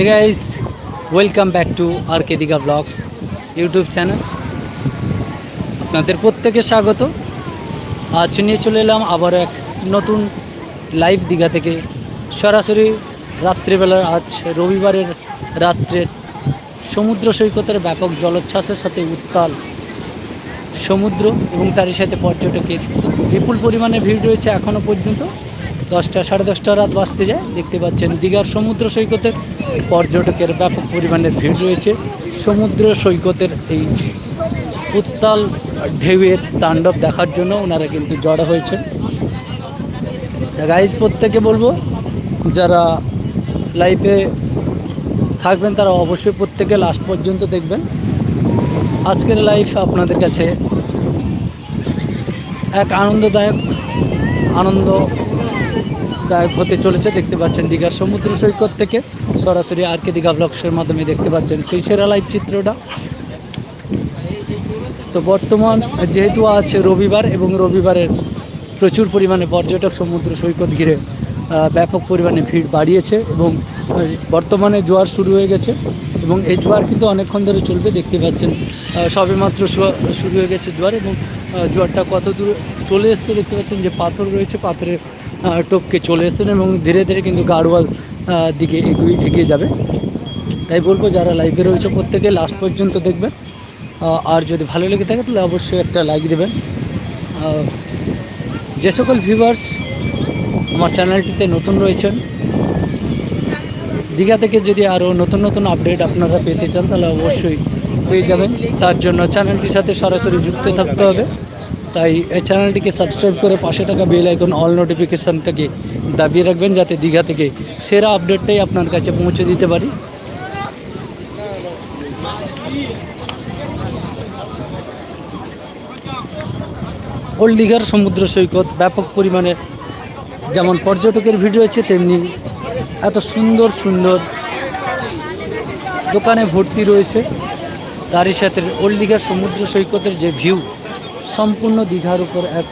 Hey guys welcome back to R K Digha blogs YouTube channel আপনাদের প্রত্যেকে স্বাগত। আজ নিয়ে চলে এলাম আবার এক নতুন লাইভ দীঘা থেকে। সরাসরি রাত্রিবেলা আজ রবিবারের রাত্রের সমুদ্র সৈকতের ব্যাপক জলোচ্ছ্বাসের সাথে উত্তাল সমুদ্র এবং তারই সাথে পর্যটকের বিপুল পরিমাণে ভিড় রয়েছে এখনও পর্যন্ত। দশটা, সাড়ে দশটা রাত বাঁচতে যায়। দেখতে পাচ্ছেন দীঘার সমুদ্র সৈকতের পর্যটকের ব্যাপক পরিমাণের ভিড় রয়েছে। সমুদ্র সৈকতের এই উত্তাল ঢেউয়ের তাণ্ডব দেখার জন্য ওনারা কিন্তু জড়ো হয়েছে গাইজ প্রত্যেকে বলব, যারা লাইফে থাকবেন, তারা অবশ্যই প্রত্যেকে লাস্ট পর্যন্ত দেখবেন। আজকের লাইফ আপনাদের কাছে এক আনন্দদায়ক আনন্দদায়ক হতে চলেছে, দেখতে পাচ্ছেন দীঘার সমুদ্র সৈকত থেকে। সরাসরি আর কে দীঘা ব্লগসের মাধ্যমে দেখতে পাচ্ছেন সেই সেরা লাইভ চিত্রটা। তো বর্তমান যেহেতু আছে রবিবার এবং রবিবারের প্রচুর পরিমাণে পর্যটক সমুদ্র সৈকত ঘিরে ব্যাপক পরিমাণে ভিড় বাড়িয়েছে এবং বর্তমানে জোয়ার শুরু হয়ে গেছে এবং এই জোয়ার কিন্তু অনেকক্ষণ ধরে চলবে, দেখতে পাচ্ছেন সবেমাত্র শুরু হয়ে গেছে জোয়ার এবং জোয়ারটা কত দূর চলে এসছে দেখতে পাচ্ছেন যে পাথর রয়েছে, পাথরের টপকে চলে এসছেন এবং ধীরে ধীরে কিন্তু গাড়োয়াল দিকে এগিয়ে এগিয়ে যাবে। তাই বলব, যারা লাইভে রয়েছে প্রত্যেকে লাস্ট পর্যন্ত দেখবেন। আর যদি ভালো লেগে থাকে তাহলে অবশ্যই একটা লাইক দেবেন। যে সকল ভিউয়ার্স আমার চ্যানেলটিতে নতুন রয়েছেন, দীঘা থেকে যদি আরও নতুন নতুন আপডেট আপনারা পেতে চান তাহলে অবশ্যই পেয়ে যাবেন। তার জন্য চ্যানেলটির সাথে সরাসরি যুক্ত থাকতে হবে। তাই এই চ্যানেলটিকে সাবস্ক্রাইব করে পাশে থাকা বেল আইকন অল নোটিফিকেশানটাকে দাবিয়ে রাখবেন যাতে দীঘা থেকে সেরা আপডেটটাই আপনার কাছে পৌঁছে দিতে পারি। ওল্ড দীঘার সমুদ্র সৈকত ব্যাপক পরিমাণে যেমন পর্যটকের ভিড় রয়েছে তেমনি এত সুন্দর সুন্দর দোকানে ভর্তি রয়েছে। তারই সাথে ওল্ড দীঘার সমুদ্র সৈকতের যে ভিউ সম্পূর্ণ দীঘার উপর এক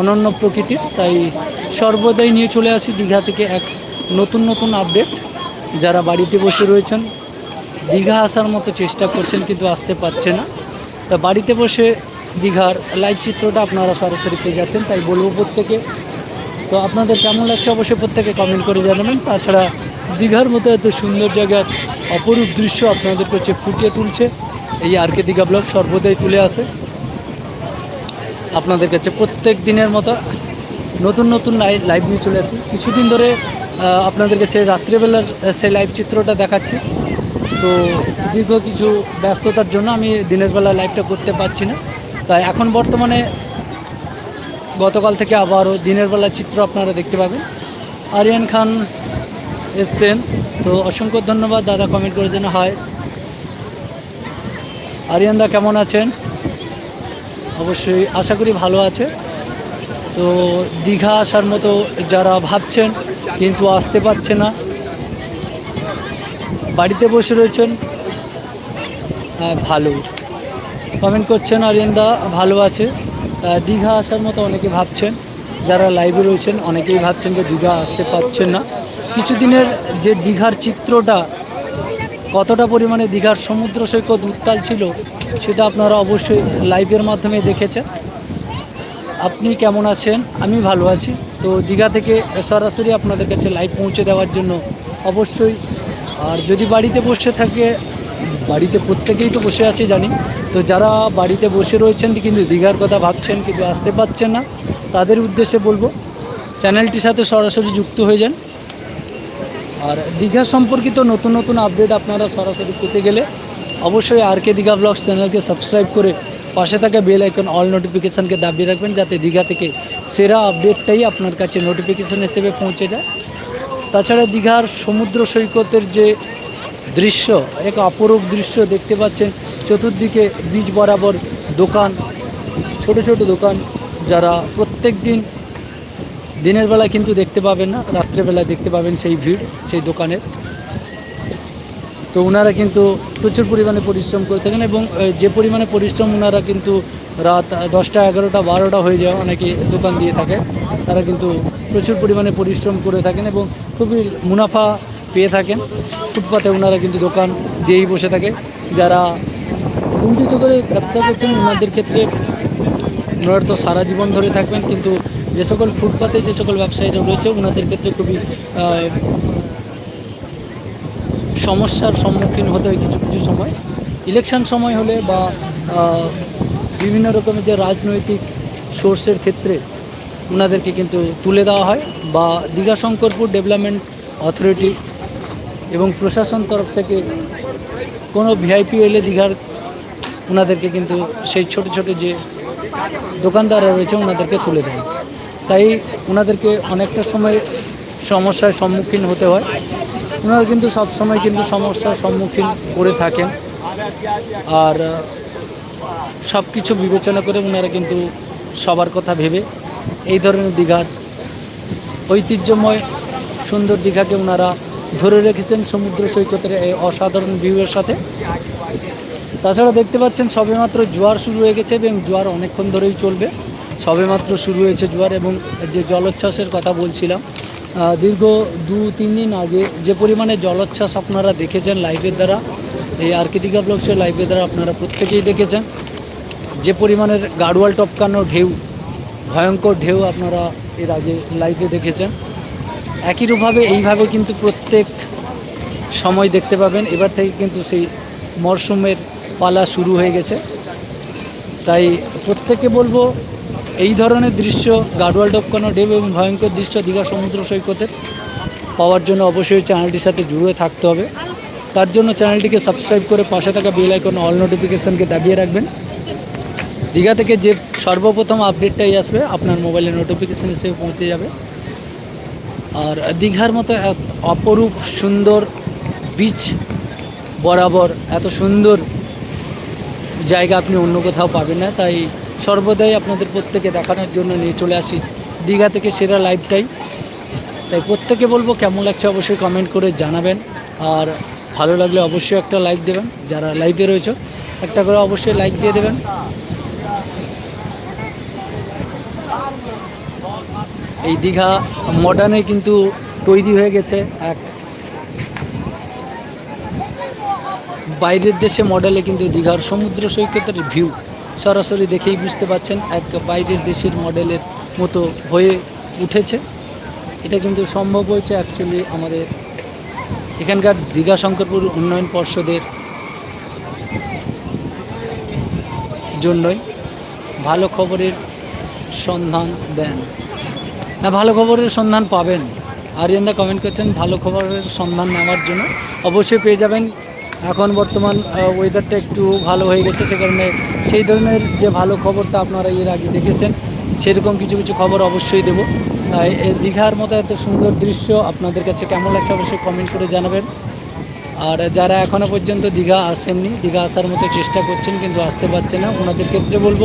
অনন্য প্রকৃতির। তাই সর্বদাই নিয়ে চলে আসি দীঘা থেকে এক নতুন নতুন আপডেট। যারা বাড়িতে বসে রয়েছেন, দীঘা আসার মতো চেষ্টা করছেন কিন্তু আসতে পারছে না। তা বাড়িতে বসে দীঘার লাইভ চিত্রটা আপনারা সরাসরি পেয়ে যাচ্ছেন, তাই বলব প্রত্যেকে। তো আপনাদের কেমন লাগছে অবশ্যই প্রত্যেকে কমেন্ট করে জানাবেন। তাছাড়া দীঘার মতো এত সুন্দর জায়গার অপরূপ দৃশ্য আপনাদের কাছে ফুটিয়ে তুলছে। এই আর কে দীঘা ব্লগ সর্বদাই তুলে আসে। আপনাদের কাছে প্রত্যেক দিনের মতো নতুন নতুন লাইভ নিয়ে চলে আসি। কিছুদিন ধরে আপনাদের কাছে রাত্রেবেলার সেই লাইভ চিত্রটা দেখাচ্ছি। তো দীর্ঘ কিছু ব্যস্ততার জন্য আমি দিনের বেলা লাইভটা করতে পারছি না। তাই এখন বর্তমানে গতকাল থেকে আবারও দিনের বেলা চিত্র আপনারা দেখতে পাবেন। আরিয়ান খান এসছেন। তো অসংখ্য ধন্যবাদ। দাদা কমেন্ট করে যেন হয়। আরিয়ান দা কেমন আছেন? অবশ্যই আশা করি ভালো আছে। তো দীঘা আসার মতো যারা ভাবছেন কিন্তু আসতে পারছে না, বাড়িতে বসে রয়েছেন ভালো। কমেন্ট করছেন আরিয়ানদা ভালো আছে। দীঘা আসার মতো অনেকে ভাবছেন, যারা লাইভে রয়েছেন, অনেকেই ভাবছেন যে দীঘা আসতে পারছেন না। কিছুদিনের যে দীঘার চিত্রটা, কতটা পরিমাণে দীঘার সমুদ্র সৈকত উত্তাল ছিল সেটা আপনারা অবশ্যই লাইভের মাধ্যমে দেখেছেন। আপনি কেমন আছেন? আমি ভালো আছি। তো দীঘা থেকে সরাসরি আপনাদের কাছে লাইভ পৌঁছে দেওয়ার জন্য অবশ্যই, আর যদি বাড়িতে বসে থাকে, বাড়িতে প্রত্যেকেই তো বসে আছে জানি, তো যারা বাড়িতে বসে রয়েছেন কিন্তু দীঘার কথা ভাবছেন কিন্তু আসতে পারছেন না, তাদের উদ্দেশ্যে বলব, চ্যানেলটির সাথে সরাসরি যুক্ত হয়ে যান। আর দীঘা সম্পর্কিত নতুন নতুন আপডেট আপনারা সরাসরি পেতে গেলে অবশ্যই আর কে দীঘা ব্লগস চ্যানেলকে সাবস্ক্রাইব করে পাশে থাকা বেল আইকন অল নোটিফিকেশানকে দাবিয়ে রাখবেন যাতে দীঘা থেকে সেরা আপডেটটাই আপনার কাছে নোটিফিকেশান হিসেবে পৌঁছে যায়। তাছাড়া দীঘার সমুদ্র সৈকতের যে দৃশ্য, এক অপরূপ দৃশ্য দেখতে পাচ্ছেন, চতুর্দিকে বীজ বরাবর দোকান, ছোট ছোট দোকান, যারা প্রত্যেক দিন দিনের বেলা কিন্তু দেখতে পাবেন না, রাত্রেবেলায় দেখতে পাবেন সেই ভিড়, সেই দোকানের। তো ওনারা কিন্তু প্রচুর পরিমাণে পরিশ্রম করে থাকেন এবং যে পরিমাণে পরিশ্রম ওনারা কিন্তু রাত দশটা, এগারোটা, বারোটা হয়ে যায় অনেকে দোকান দিয়ে থাকে। তারা কিন্তু প্রচুর পরিমাণে পরিশ্রম করে থাকেন এবং খুবই মুনাফা পেয়ে থাকেন। ফুটপাতে ওনারা কিন্তু দোকান দিয়েই বসে থাকে। যারা কুণ্ঠিত করে ব্যবসা করছেন ওনাদের ক্ষেত্রে ওনারা তো সারা জীবন ধরে থাকবেন, কিন্তু যে সকল ফুটপাতে যে সকল ব্যবসায়ীরা রয়েছে ওনাদের ক্ষেত্রে খুবই সমস্যার সম্মুখীন হতে হয় কিছু কিছু সময়। ইলেকশন সময় হলে বা বিভিন্ন রকমের যে রাজনৈতিক সোর্সের ক্ষেত্রে ওনাদেরকে কিন্তু তুলে দেওয়া হয় বা দীঘা শঙ্করপুর ডেভেলপমেন্ট অথরিটি এবং প্রশাসন তরফ থেকে কোনো ভিআইপি এলে দীঘার ওনাদেরকে কিন্তু সেই ছোট ছোট যে দোকানদাররা রয়েছে ওনাদেরকে তুলে দেয়। তাই ওনাদেরকে অনেকটা সময় সমস্যার সম্মুখীন হতে হয়। ওনারা কিন্তু সব সময় কিন্তু সমস্যার সম্মুখীন করে থাকেন। আর সব কিছু বিবেচনা করে ওনারা কিন্তু সবার কথা ভেবে এই ধরনের দীঘার ঐতিহ্যময় সুন্দর দীঘাকে ওনারা ধরে রেখেছেন সমুদ্র সৈকতের এই অসাধারণ ভিউয়ের সাথে। তাছাড়া দেখতে পাচ্ছেন সবেমাত্র জোয়ার শুরু হয়ে গেছে এবং জোয়ার অনেকক্ষণ ধরেই চলবে। সবেমাত্র শুরু হয়েছে জোয়ার এবং যে জলোচ্ছ্বাসের কথা বলছিলাম দীর্ঘ দু, তিন দিন আগে যে পরিমাণে জলোচ্ছ্বাস আপনারা দেখেছেন লাইভের দ্বারা, এই আর্কিদিকা ব্লগসের লাইভের দ্বারা আপনারা প্রত্যেকেই দেখেছেন, যে পরিমাণের গাড়োয়াল টপকানো ঢেউ, ভয়ঙ্কর ঢেউ আপনারা এর আগে লাইভে দেখেছেন। একইরূপভাবে, এইভাবে কিন্তু প্রত্যেক সময় দেখতে পাবেন, এবার থেকে কিন্তু সেই মরশুমের পালা শুরু হয়ে গেছে। তাই প্রত্যেককে বলব এই ধরনের দৃশ্য গাডওয়াল টপকানো ঢেউ এবং ভয়ঙ্কর দৃশ্য দীঘা সমুদ্র সৈকতের পাওয়ার জন্য অবশ্যই চ্যানেলটির সাথে জুড়ে থাকতে হবে। তার জন্য চ্যানেলটিকে সাবস্ক্রাইব করে পাশে থাকা বেল আইকন অল নোটিফিকেশানকে দাবিয়ে রাখবেন। দীঘা থেকে যে সর্বপ্রথম আপডেটটাই আসবে, আপনার মোবাইলে নোটিফিকেশান হিসেবে পৌঁছে যাবে। আর দীঘার মতো এক অপরূপ সুন্দর বিচ বরাবর এত সুন্দর জায়গা আপনি অন্য কোথাও পাবেন না, তাই সর্বদাই আপনাদের প্রত্যেকে দেখানোর জন্য নিয়ে চলে আসি দীঘা থেকে সেরা লাইভটাই তাই প্রত্যেকে বলব কেমন লাগছে অবশ্যই কমেন্ট করে জানাবেন। আর ভালো লাগলে অবশ্যই একটা লাইক দেবেন, যারা লাইভে রয়েছে, একটা করে অবশ্যই লাইক দিয়ে দেবেন। এই দীঘা মডার্নে কিন্তু তৈরি হয়ে গেছে এক বাইরের দেশে মডেলে কিন্তু দীঘার সমুদ্র সৈকতের ভিউ সরাসরি দেখেই বুঝতে পাচ্ছেন এক বাইরের দেশের মডেলের মতো হয়ে উঠেছে। এটা কিন্তু সম্ভব হয়েছে অ্যাকচুয়ালি আমাদের এখানকার দীঘা শঙ্করপুর উন্নয়ন পর্ষদের জন্যই ভালো খবরের সন্ধান দেন। না ভালো খবরের সন্ধান পাবেন। আরিয়ানদা কমেন্ট করছেন, ভালো খবরের সন্ধান নেওয়ার জন্য। অবশ্যই পেয়ে যাবেন এখন বর্তমান ওয়েদারটা একটু ভালো হয়ে গেছে সে কারণে সেই ধরনের যে ভালো খবরটা আপনারা এর আগে দেখেছেন, সেরকম কিছু কিছু খবর অবশ্যই দেবো। দীঘার মতো এত সুন্দর দৃশ্য আপনাদের কাছে কেমন লাগছে অবশ্যই কমেন্ট করে জানাবেন। আর যারা এখনও পর্যন্ত দীঘা আসেননি, দীঘা আসার মতো চেষ্টা করছেন কিন্তু আসতে পারছে না, ওনাদের ক্ষেত্রে বলব,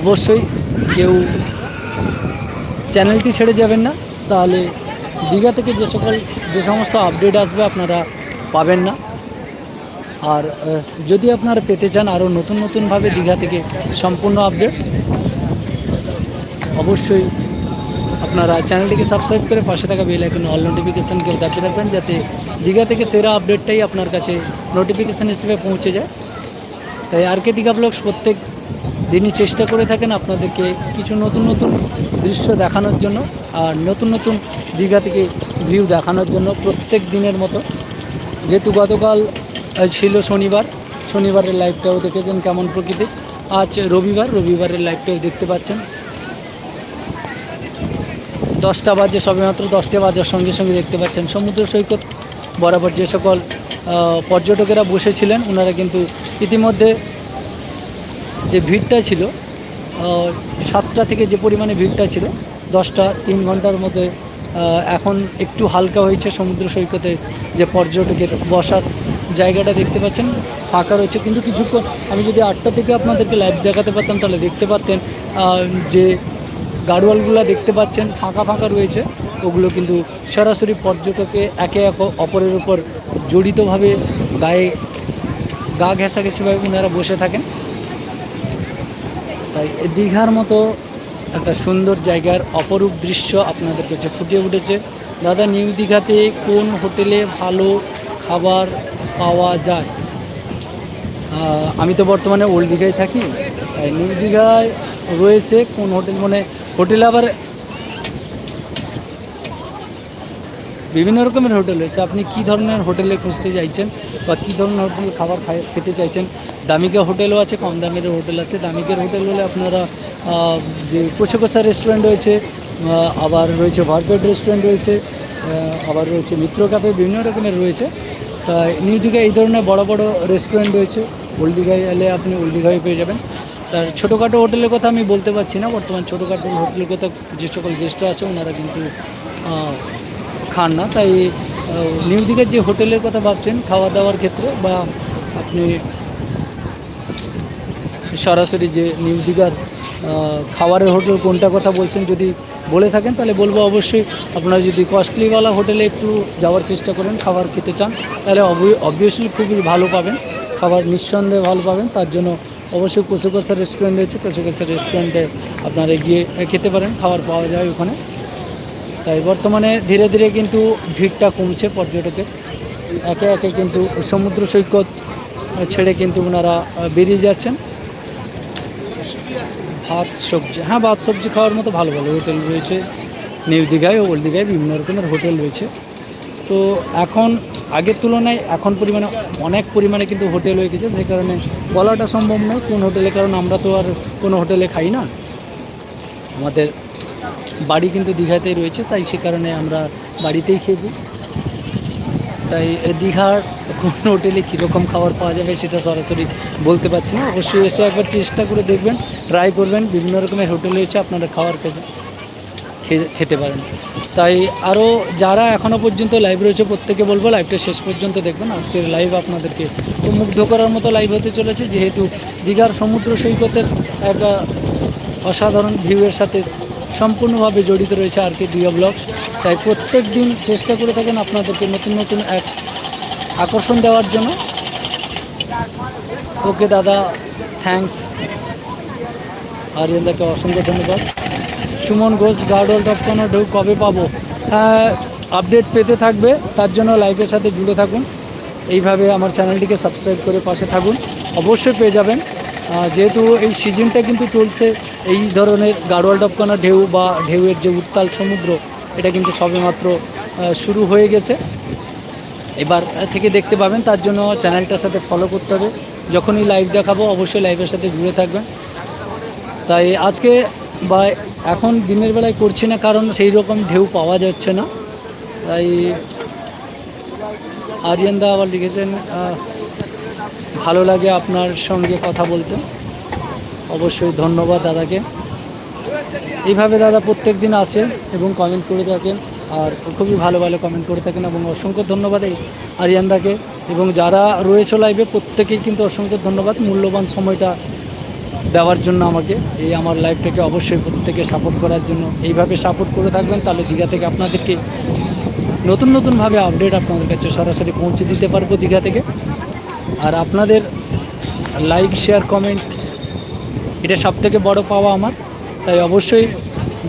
অবশ্যই কেউ চ্যানেলটি ছেড়ে যাবেন না, তাহলে দীঘা থেকে যে সকল, যে সমস্ত আপডেট আসবে আপনারা পাবেন না। আর যদি আপনারা পেতে চান আরও নতুন নতুনভাবে দীঘা থেকে সম্পূর্ণ আপডেট, অবশ্যই আপনারা চ্যানেলটিকে সাবস্ক্রাইব করে পাশে থাকা বেল আইকন অল নোটিফিকেশান কেউ দাবি রাখবেন যাতে দীঘা থেকে সেরা আপডেটটাই আপনার কাছে নোটিফিকেশান হিসেবে পৌঁছে যায়। তাই আর কে দীঘা ব্লগস প্রত্যেক দিনই চেষ্টা করে থাকেন আপনাদেরকে কিছু নতুন নতুন দৃশ্য দেখানোর জন্য আর নতুন নতুন দীঘা থেকে ভিউ দেখানোর জন্য প্রত্যেক দিনের মতো। যেহেতু গতকাল ছিল শনিবার। শনিবারের লাইভটাও দেখেছেন কেমন প্রকৃতি। আজ রবিবার, রবিবারের লাইভটাও দেখতে পাচ্ছেন। দশটা বাজে সবেমাত্র, দশটা বাজার সঙ্গে সঙ্গে দেখতে পাচ্ছেন সমুদ্র সৈকত। বরাবর যে সকল পর্যটকেরা বসেছিলেন, ওনারা কিন্তু ইতিমধ্যে যে ভিড়টা ছিল সাতটা থেকে যে পরিমাণে ভিড়টা ছিল, দশটা তিন ঘণ্টার মধ্যে এখন একটু হালকা হয়েছে সমুদ্র সৈকতে যে পর্যটকের বসার জায়গাটা দেখতে পাচ্ছেন, ফাঁকা রয়েছে। কিন্তু কিছুক্ষণ আমি যদি আটটা থেকে আপনাদেরকে লাইভ দেখাতে পারতাম, তাহলে দেখতে পারতেন যে গাড়োয়ালগুলো দেখতে পাচ্ছেন, ফাঁকা ফাঁকা রয়েছে। ওগুলো কিন্তু সরাসরি পর্যটকে একে এক অপরের উপর জড়িতভাবে গায়ে গা ঘেঁষাঘেঁষিভাবে ওনারা বসে থাকেন। তাই দীঘার মতো একটা সুন্দর জায়গার অপরূপ দৃশ্য আপনাদের কাছে ফুটে উঠেছে। দাদা, নিউ দীঘাতে কোন হোটেলে ভালো খাবার পাওয়া যায়। আমি তো বর্তমানে ওল্ড দীঘায় থাকি। নিউ দীঘায় রয়েছে কোন হোটেল মানে হোটেল আবার বিভিন্ন রকমের হোটেল রয়েছে। আপনি কি ধরনের হোটেলে খুঁজতে চাইছেন বা কী ধরনের হোটেল খাবার খাই খেতে চাইছেন? দামিকা হোটেলও আছে, কম দামের হোটেল আছে। দামিকের হোটেল হলে আপনারা যে কোষে কোষা রেস্টুরেন্ট রয়েছে আবার রয়েছে ভারপেট রেস্টুরেন্ট রয়েছে। আবার রয়েছে মিত্র ক্যাফে বিভিন্ন রকমের রয়েছে। তাই নিউ দীঘায় এই ধরনের বড় বড় রেস্টুরেন্ট রয়েছে। ওল্ড দীঘায় এলে আপনি ওল্ড দীঘায় পেয়ে যাবেন। তার ছোটোখাটো হোটেলের কথা আমি বলতে পারছি না, বর্তমান ছোটোখাটো হোটেলের কথা যে সকল গেস্টরা আছে, ওনারা কিন্তু খান না। তাই নিউ দীঘার যে হোটেলের কথা ভাবছেন, খাওয়া দাওয়ার ক্ষেত্রে বা আপনি সরাসরি যে নিউ দীঘার খাবারের হোটেল কোনটা কথা বলছেন, যদি বলে থাকেন, তাহলে বলব অবশ্যই আপনারা যদি কস্টলিওয়ালা হোটেলে একটু যাওয়ার চেষ্টা করেন, খাবার খেতে চান, তাহলে অবভিয়াসলি খুবই ভালো পাবেন, খাবার নিঃসন্দেহে ভালো পাবেন, তার জন্য অবশ্যই কচু কষা রেস্টুরেন্ট রয়েছে কচু কষা রেস্টুরেন্টে আপনারা গিয়ে খেতে পারেন, খাবার পাওয়া যায় ওখানে। তাই বর্তমানে ধীরে ধীরে কিন্তু ভিড়টা কমছে পর্যটকের একে একে কিন্তু সমুদ্র সৈকত ছেড়ে কিন্তু ওনারা বেরিয়ে যাচ্ছেন। ভাত, সবজি হ্যাঁ ভাত, সবজি খাওয়ার মতো ভালো ভালো হোটেল রয়েছে। নিউ দীঘায়, ওল্ড দীঘায় বিভিন্ন রকমের হোটেল রয়েছে। তো এখন, আগের তুলনায় এখন পরিমাণে অনেক পরিমাণে কিন্তু হোটেল হয়ে গেছে, যে কারণে বলাটা সম্ভব নয়। কোন হোটেলে, কারণ আমরা তো আর কোনো হোটেলে খাই না। আমাদের বাড়ি কিন্তু দীঘাতেই রয়েছে, তাই সে কারণে আমরা বাড়িতেই খেয়েছি। তাই দীঘার কোন হোটেলে কীরকম খাবার পাওয়া যাবে সেটা সরাসরি বলতে পারছি না। অবশ্যই এসে একবার চেষ্টা করে দেখবেন ট্রাই করবেন, বিভিন্ন রকমের হোটেল রয়েছে আপনারা খাবার খেতে পারেন। তাই আরও যারা এখনও পর্যন্ত লাইভ রয়েছে, প্রত্যেকে বলব লাইভটা শেষ পর্যন্ত দেখবেন। আজকের লাইভ আপনাদেরকে মুগ্ধ করার মতো লাইভ হতে চলেছে, যেহেতু দীঘার সমুদ্র সৈকতের একটা অসাধারণ ভিউয়ের সাথে সম্পূর্ণভাবে জড়িত রয়েছে আর কে দিয়া ব্লগস তাই প্রত্যেক দিন চেষ্টা করে থাকেন আপনাদেরকে নতুন নতুন এক আকর্ষণ দেওয়ার জন্য। ওকে দাদা থ্যাঙ্কস আরিয়ানদাকে অসংখ্য ধন্যবাদ। সুমন ঘোষ টপ কোনো ঢেউ কবে পাবো? হ্যাঁ আপডেট পেতে থাকবে, তার জন্য লাইভের সাথে জুড়ে থাকুন। এইভাবে আমার চ্যানেলটিকে সাবস্ক্রাইব করে পাশে থাকুন। অবশ্যই পেয়ে যাবেন। যেহেতু এই সিজনটা কিন্তু চলছে, এই ধরনের গাড়োয়াল টপকানা ঢেউ বা ঢেউয়ের যে উত্তাল সমুদ্র, এটা কিন্তু সবেমাত্র শুরু হয়ে গেছে। এবার থেকে দেখতে পাবেন, তার জন্য চ্যানেলটার সাথে ফলো করতে হবে। যখনই লাইভ দেখাবো, অবশ্যই লাইভের সাথে জুড়ে থাকবেন। তাই আজকে বা এখন দিনের বেলায় করছি না, কারণ সেই রকম ঢেউ পাওয়া যাচ্ছে না। তাই আরিয়ানদা আবার লিখেছেন ভালো লাগে আপনার সঙ্গে কথা বলতে। অবশ্যই ধন্যবাদ দাদাকে। এইভাবে দাদা প্রত্যেক দিন আসে এবং কমেন্ট করে থাকেন আর খুবই ভালো ভালো কমেন্ট করে থাকেন এবং অসংখ্য ধন্যবাদ এই আরিয়ানদাকে এবং যারা রয়েছে লাইভে প্রত্যেকেই কিন্তু অসংখ্য ধন্যবাদ মূল্যবান সময়টা দেওয়ার জন্য আমাকে। এই আমার লাইফটাকে অবশ্যই প্রত্যেকে সাপোর্ট করার জন্য। এইভাবে সাপোর্ট করে থাকবেন তাহলে দীঘা থেকে আপনাদেরকে নতুন নতুনভাবে আপডেট আপনাদের কাছে সরাসরি পৌঁছে দিতে পারব দীঘা থেকে। আর আপনাদের লাইক শেয়ার কমেন্ট এটা সব থেকে বড় পাওয়া আমার। তাই অবশ্যই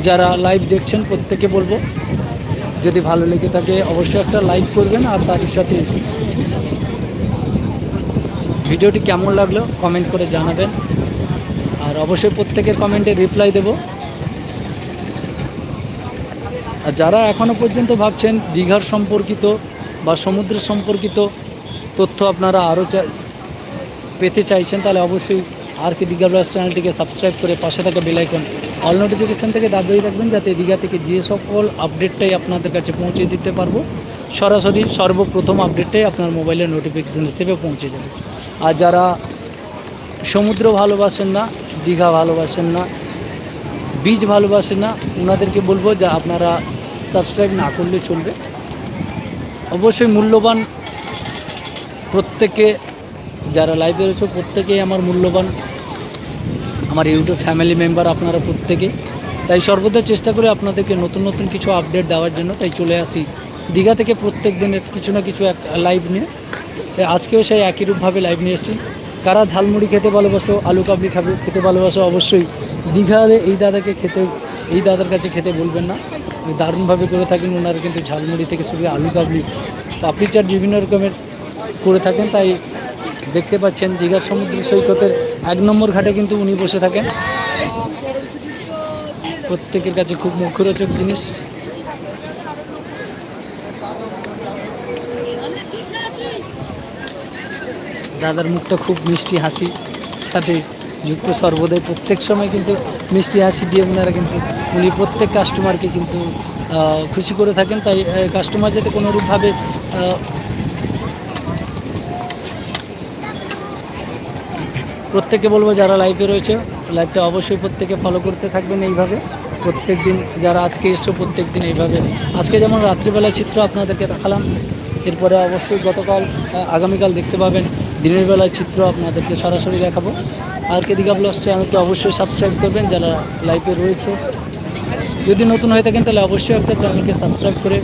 যারা লাইভ দেখছেন প্রত্যেকে বলব, যদি ভালো লেগে থাকে, অবশ্যই একটা লাইক করবেন আর তার সাথে ভিডিওটি কেমন লাগল কমেন্ট করে জানাবেন। আর অবশ্যই প্রত্যেকের কমেন্টে রিপ্লাই দেব। আর যারা এখনও পর্যন্ত ভাবছেন দীঘার সম্পর্কিত বা সমুদ্র সম্পর্কিত তথ্য আপনারা আরও পেতে চাইছেন, তাহলে অবশ্যই আর কি দীঘা ব্লগস চ্যানেলটিকে সাবস্ক্রাইব করে পাশে থাকা বেলাইকন অল নোটিফিকেশান থেকে দাবিয়ে রাখবেন যাতে দীঘা থেকে যে সকল আপডেটটাই আপনাদের কাছে পৌঁছে দিতে পারব। সরাসরি সর্বপ্রথম আপডেটটাই আপনার মোবাইলের নোটিফিকেশান হিসেবে পৌঁছে যাবে। আর যারা সমুদ্র ভালোবাসেন না, দীঘা ভালোবাসেন না বীজ ভালোবাসেন না ওনাদেরকে বলব যে আপনারা সাবস্ক্রাইব না করলে চলবে। অবশ্যই মূল্যবান প্রত্যেকে যারা লাইভে রয়েছে, প্রত্যেকেই আমার মূল্যবান, আমার ইউটিউব ফ্যামিলি মেম্বার আপনারা প্রত্যেকে। তাই সর্বদা চেষ্টা করে আপনাদেরকে নতুন নতুন কিছু আপডেট দেওয়ার জন্য। তাই চলে আসি। দীঘা থেকে প্রত্যেক দিনের কিছু না কিছু এক লাইভ নিয়ে। তাই আজকেও সেই একই রূপভাবে লাইভ নিয়ে এসেছি। কারা ঝালমুড়ি খেতে ভালোবাসো, আলু কাবলি খাবে, খেতে ভালোবাসো, অবশ্যই দীঘার এই দাদাকে খেতে, এই দাদার কাছে খেতে বলবেন না। দারুণভাবে করে থাকেন। ওনারা কিন্তু ঝালমুড়ি থেকে শুরু আলু কাবলি, পাপড়ি চাট, বিভিন্ন রকমের করে থাকেন, তাই দেখতে পাচ্ছেন দীঘার সমুদ্র সৈকতের এক নম্বর ঘাটে কিন্তু উনি বসে থাকেন। প্রত্যেকের কাছে খুব মুখরোচক জিনিস। দাদার মুখটা খুব মিষ্টি হাসি, সাথে যুক্ত সর্বদাই। প্রত্যেক সময় কিন্তু মিষ্টি হাসি দিয়ে ওনারা কিন্তু, উনি প্রত্যেক কাস্টমারকে কিন্তু খুশি করে থাকেন। তাই কাস্টমার যাতে কোনোরূপভাবে আহ, প্রত্যেককে বলব যারা লাইভে রয়েছে লাইভটা অবশ্যই প্রত্যেকে ফলো করতে থাকবেন এইভাবে। প্রত্যেক দিন যারা আজকে এসছো প্রত্যেক দিন এইভাবে। আজকে যেমন রাত্রিবেলায় চিত্র আপনাদেরকে দেখালাম এরপরে অবশ্যই গতকাল আগামীকাল দেখতে পাবেন। দিনের বেলায় চিত্র আপনাদেরকে সরাসরি দেখাবো। আর কে কেদিকা ব্লগস চ্যানেলকে অবশ্যই সাবস্ক্রাইব করবেন যারা লাইভে রয়েছে। যদি নতুন হয়ে থাকেন তাহলে অবশ্যই একটা চ্যানেলকে সাবস্ক্রাইব করে।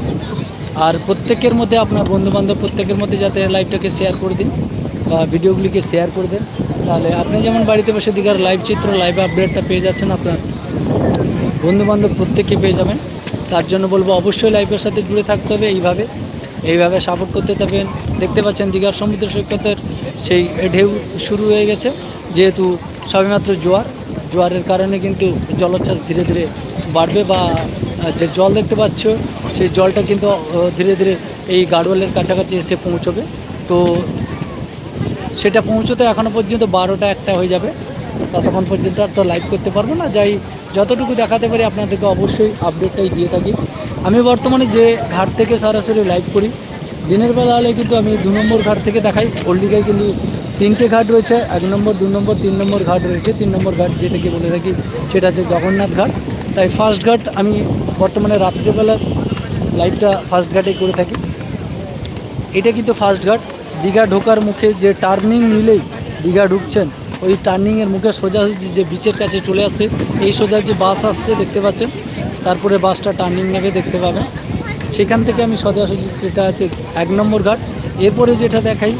আর প্রত্যেকের মধ্যে আপনার বন্ধুবান্ধব প্রত্যেকের মধ্যে যাতে লাইভটাকে শেয়ার করে দিন বা ভিডিওগুলিকে শেয়ার করে দেন। তাহলে আপনি যেমন বাড়িতে বসে দীঘার লাইভ চিত্র লাইভ আপডেটটা পেয়ে যাচ্ছেন আপনার বন্ধুবান্ধব প্রত্যেকে পেয়ে যাবেন। তার জন্য বলব অবশ্যই লাইভের সাথে জুড়ে থাকতে হবে এইভাবে। এইভাবে সাপোর্ট করতে থাকবেন। দেখতে পাচ্ছেন দীঘার সমুদ্র সৈকতের সেই ঢেউ শুরু হয়ে গেছে। যেহেতু সবেমাত্র জোয়ার, জোয়ারের কারণে কিন্তু জলোচ্ছ্বাস ধীরে ধীরে বাড়বে বা যে জল দেখতে পাচ্ছ, সেই জলটা কিন্তু ধীরে ধীরে এই গাড়োয়ালের কাছাকাছি এসে পৌঁছবে। তো সেটা পৌঁছতে এখনও পর্যন্ত বারোটা একটা হয়ে যাবে। ততক্ষণ পর্যন্ত আর তো লাইভ করতে পারব না। যাই, যতটুকু দেখাতে পারি আপনাদেরকে অবশ্যই আপডেটটাই দিয়ে থাকি। আমি বর্তমানে যে ঘাট থেকে সরাসরি লাইভ করি, দিনের বেলা হলে কিন্তু আমি দু নম্বর ঘাট থেকে দেখাই। ওল্ডিগায় কিন্তু তিনটে ঘাট রয়েছে, এক নম্বর, দু নম্বর, তিন নম্বর ঘাট রয়েছে। তিন নম্বর ঘাট যেটাকে বলে থাকি, সেটা হচ্ছে জগন্নাথ ঘাট। তাই ফার্স্ট ঘাট আমি বর্তমানে রাত্রিবেলা লাইভটা ফার্স্ট ঘাটেই করে থাকি। এটা কিন্তু ফার্স্ট ঘাট। দীঘা ঢোকার মুখে যে টার্নিং নিলেই দীঘা ঢুকছেন, ওই টার্নিংয়ের মুখে সোজাসুজি যে বিচের কাছে চলে আসছে এই সোজা যে বাস আসছে দেখতে পাচ্ছেন, তারপরে বাসটা টার্নিং নেবে দেখতে পাবেন। সেখান থেকে আমি সোজাসুজি সেটা আছে এক নম্বর ঘাট, এরপরে যেটা দেখাই,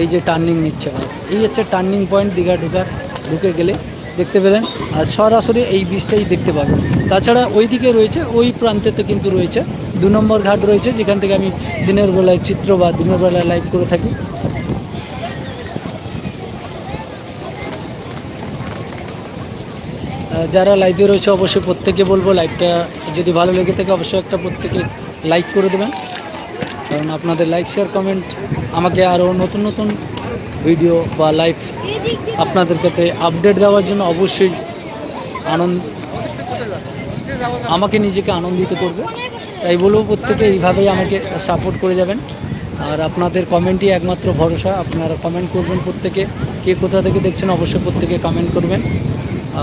এই যে টার্নিং নিচ্ছে বাস এই হচ্ছে টার্নিং পয়েন্ট দীঘা ঢোকার, ঢুকে গেলে দেখতে পেলেন, আর সরাসরি এই বীজটাই দেখতে পাবেন। তাছাড়া ওই দিকে রয়েছে, ওই প্রান্তে তো কিন্তু রয়েছে দু নম্বর ঘাট রয়েছে, যেখান থেকে আমি দিনের বেলায় চিত্র বা দিনের বেলায় লাইভ করে থাকি। যারা লাইভে রয়েছে, অবশ্যই প্রত্যেকে বলব লাইভটা যদি ভালো লেগে থাকে, অবশ্যই একটা প্রত্যেকে লাইক করে দেবেন। কারণ আপনাদের লাইক শেয়ার কমেন্ট আমাকে আরও নতুন নতুন ভিডিও বা লাইভ আপনাদের কাছে আপডেট দেওয়ার জন্য অবশ্যই আনন্দ আমাকে নিজেকে আনন্দিত করবে। তাই বলব প্রত্যেকে এইভাবেই আমাকে সাপোর্ট করে যাবেন। আর আপনাদের কমেন্টই একমাত্র ভরসা। আপনারা কমেন্ট করবেন প্রত্যেকে। কে কোথা থেকে দেখছেন অবশ্যই প্রত্যেকে কমেন্ট করবেন।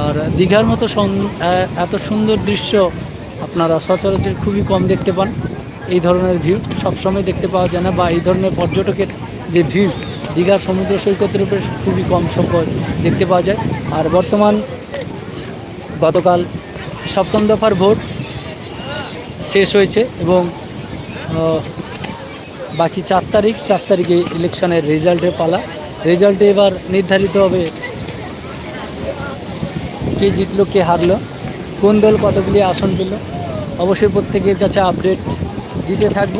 আর দীঘার মতো এত সুন্দর দৃশ্য আপনারা সচরাচর খুবই কম দেখতে পান। এই ধরনের ভিউ সবসময় দেখতে পাওয়া যায় না। বা এই ধরনের পর্যটকের যে ভিউ দীঘার সমুদ্র সৈকতের উপরে খুবই কম সংখ্যক দেখতে পাওয়া যায়। আর বর্তমান গতকাল সপ্তম দফার ভোট। শেষ হয়েছে এবং বাকি চার তারিখ, চার তারিখে ইলেকশনের রেজাল্টের পালা। রেজাল্টে এবার নির্ধারিত হবে কে জিতলো, কে হারলো, কোন দল কতগুলি আসন পেল। অবশ্যই প্রত্যেকের কাছে আপডেট দিতে থাকব।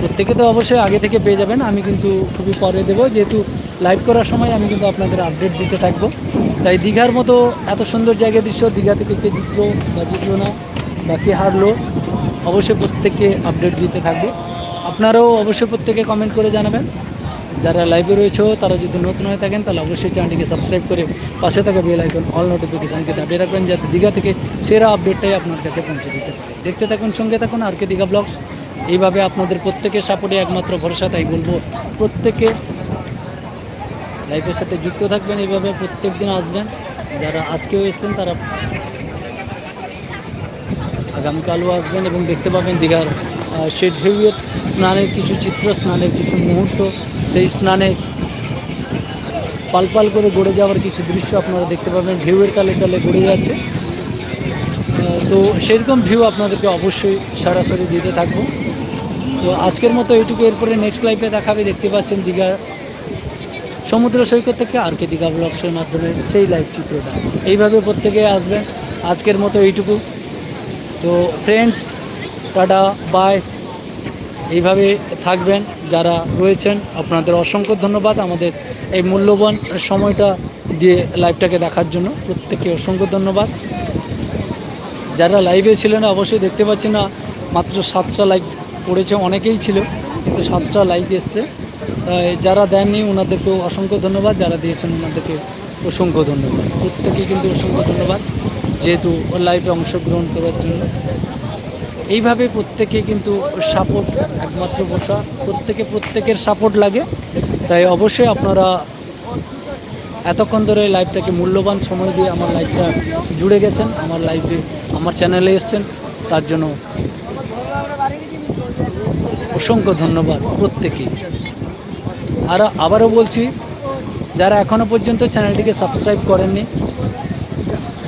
প্রত্যেকে তো অবশ্যই আগে থেকে পেয়ে যাবেন, আমি কিন্তু খুবই পরে দেবো। যেহেতু লাইভ করার সময় আমি কিন্তু আপনাদের আপডেট দিতে থাকব। তাই দীঘার মতো এত সুন্দর জায়গা দৃশ্য, দীঘা থেকে কে জিতলো বা জিতলো না বা কে হারলো। অবশ্যই প্রত্যেককে আপডেট দিতে থাকব। আপনারাও অবশ্যই প্রত্যেকে কমেন্ট করে জানাবেন। যারা লাইভে রয়েছে, তারা যদি নতুন হয়ে থাকেন, তাহলে অবশ্যই চ্যানেলটিকে সাবস্ক্রাইব করে পাশে থাকা বেল আইকন অল নোটিফিকেশানকে দাবিয়ে রাখবেন, যাতে দীঘা থেকে সেরা আপডেটটাই আপনার কাছে পৌঁছে দিতে পারে। দেখতে থাকুন, সঙ্গে থাকুন, আর কে দীঘা ব্লগস এইভাবে আপনাদের প্রত্যেকের সাপোর্টে একমাত্র ভরসা, তাই বলব প্রত্যেকে লাইফের সাথে যুক্ত থাকবেন। এইভাবে প্রত্যেক দিন আসবেন। যারা আজকেও এসছেন, তারা আগামীকালও আসবেন এবং দেখতে পাবেন দীঘার সেই ঢেউয়ের স্নানের কিছু চিত্র, স্নানের কিছু মুহূর্ত, সেই স্নানে পাল পাল করে গড়ে যাওয়ার কিছু দৃশ্য আপনারা দেখতে পাবেন। ঢেউয়ের তালে তালে গড়ে যাচ্ছে। তো সেরকম ভিউ আপনাদেরকে অবশ্যই সরাসরি দিতে থাকব। তো আজকের মতো এইটুকু, এরপরে নেক্সট লাইফে দেখাবে, দেখতে পাচ্ছেন দীঘা সমুদ্র সৈকত থেকে আর কে দীঘা ব্লগসের মাধ্যমে সেই লাইভ চিত্রটা এইভাবে প্রত্যেকে আসবেন। আজকের মতো এইটুকু। তো ফ্রেন্ডস টাটা বাই এইভাবে থাকবেন যারা রয়েছেন, আপনাদের অসংখ্য ধন্যবাদ আমাদের এই মূল্যবান সময়টা দিয়ে লাইভটাকে দেখার জন্য। প্রত্যেককে অসংখ্য ধন্যবাদ। যারা লাইভে ছিলেন, অবশ্যই দেখতে পাচ্ছি না, মাত্র সাতটা লাইভ পড়েছে, অনেকেই ছিল, কিন্তু সাতটা লাইভ এসছে। যারা দেননি, ওনাদেরকেও অসংখ্য ধন্যবাদ, যারা দিয়েছেন, ওনাদেরকে অসংখ্য ধন্যবাদ। প্রত্যেকেই কিন্তু অসংখ্য ধন্যবাদ। যেহেতু লাইফে অংশগ্রহণ করার জন্য। এইভাবে প্রত্যেকে কিন্তু সাপোর্ট একমাত্র বসা, প্রত্যেকে প্রত্যেকের সাপোর্ট লাগে। তাই অবশ্যই আপনারা এতক্ষণ ধরে লাইভটাকে মূল্যবান সময় দিয়ে আমার লাইভটা জুড়ে গেছেন, আমার লাইভে আমার চ্যানেলে এসছেন। তার জন্য অসংখ্য ধন্যবাদ প্রত্যেকেই আর আবারও বলছি, যারা এখনও পর্যন্ত চ্যানেলটিকে সাবস্ক্রাইব করেননি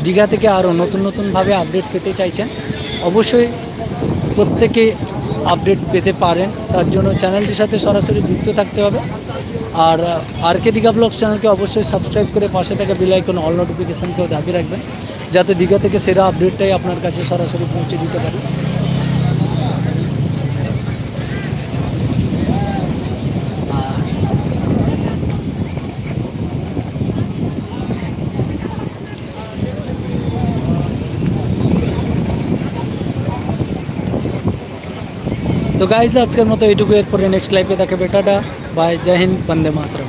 দীঘা থেকে আরও নতুন নতুনভাবে আপডেট পেতে চাইছেন, অবশ্যই প্রত্যেকে আপডেট পেতে পারেন। তার জন্য চ্যানেলটির সাথে সরাসরি যুক্ত থাকতে হবে। আর আর কে দীঘা ব্লগস চ্যানেলকে অবশ্যই সাবস্ক্রাইব করে পাশে থাকা বিলাইকন অল নোটিফিকেশানকেও দাবি রাখবেন, যাতে দীঘা থেকে সেরা আপডেটটাই আপনার কাছে সরাসরি পৌঁছে দিতে পারি। তো গাইজ আজকের মতো এইটুকু। এরপরে নেক্সট লাইফে তাকে বেটাটা বাই জয় হিন্দ। বন্দে মাতরম।